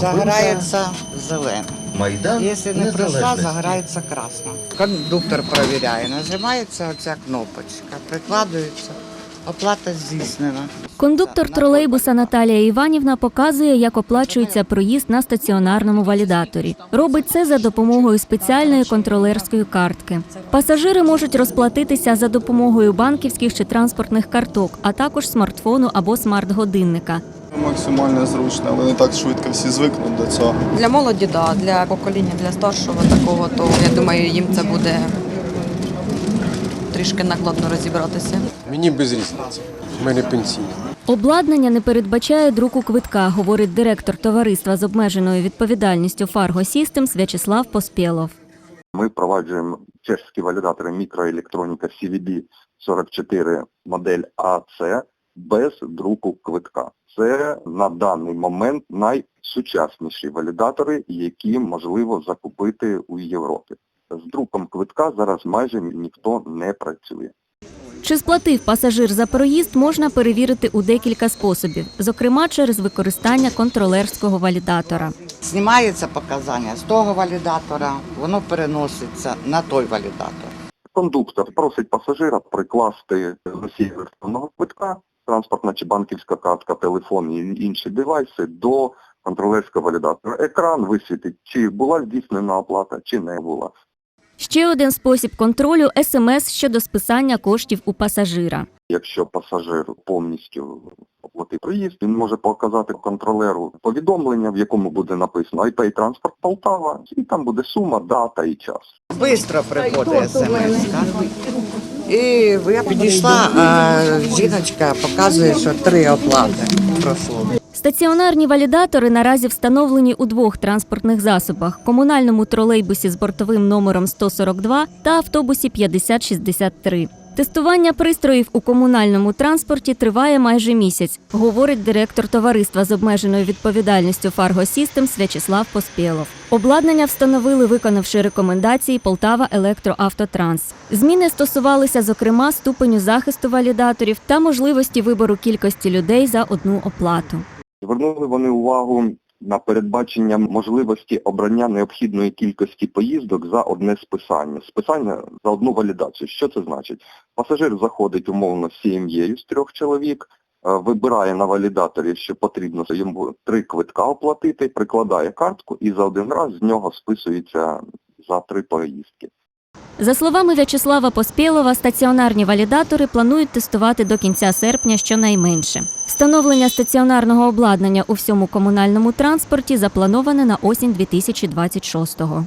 Загорається зелене. Майдан Якщо не пройшла, загорається красно. Кондуктор перевіряє, нажимається оця кнопочка, прикладується, оплата здійснена. Кондуктор тролейбуса Наталія Іванівна показує, як оплачується проїзд на стаціонарному валідаторі. Робить це за допомогою спеціальної контролерської картки. Пасажири можуть розплатитися за допомогою банківських чи транспортних карток, а також смартфону або смарт-годинника. Максимально зручно, вони так швидко всі звикнуть до цього. Для молоді, да, для покоління, для старшого такого, то я думаю, їм це буде трішки накладно розібратися. Мені без різниці. У мене пенсійний. Обладнання не передбачає друку квитка, говорить директор товариства з обмеженою відповідальністю Fargo Systems В'ячеслав Поспєлов. Ми впроваджуємо чешські валідатори мікроелектроніка CVD 44 модель AC без друку квитка. Це на даний момент найсучасніші валідатори, які можливо закупити у Європі. З друком квитка зараз майже ніхто не працює. Чи сплатив пасажир за проїзд, можна перевірити у декілька способів, зокрема через використання контролерського валідатора. Знімається показання з того валідатора, воно переноситься на той валідатор. Кондуктор просить пасажира прикласти носій електронного квитка, транспортна чи банківська картка, телефон і інші девайси до контролерського валідатора. Екран висвітить, чи була здійснена оплата, чи не була. Ще один спосіб контролю СМС щодо списання коштів у пасажира. Якщо пасажир повністю оплатив проїзд, він може показати контролеру повідомлення, в якому буде написано iPay Транспорт Полтава, і там буде сума, дата і час. Бистро приходить смс. І я підійшла, а жіночка показує, що три оплати пройшло. Стаціонарні валідатори наразі встановлені у двох транспортних засобах: комунальному тролейбусі з бортовим номером 142 та автобусі 5063. Тестування пристроїв у комунальному транспорті триває майже місяць, говорить директор товариства з обмеженою відповідальністю Fargo Systems В'ячеслав Поспєлов. Обладнання встановили, виконавши рекомендації Полтава Електроавтотранс. Зміни стосувалися, зокрема, ступеню захисту валідаторів та можливості вибору кількості людей за одну оплату. Звернули вони увагу на передбачення можливості обрання необхідної кількості поїздок за одне списання. Списання за одну валідацію. Що це значить? Пасажир заходить умовно з сім'єю з трьох чоловік, е, вибирає на валідаторі, що потрібно йому три квитка оплатити, прикладає картку і за один раз з нього списується за три поїздки. За словами В'ячеслава Поспєлова, стаціонарні валідатори планують тестувати до кінця серпня щонайменше. Встановлення стаціонарного обладнання у всьому комунальному транспорті заплановане на осінь 2026-го.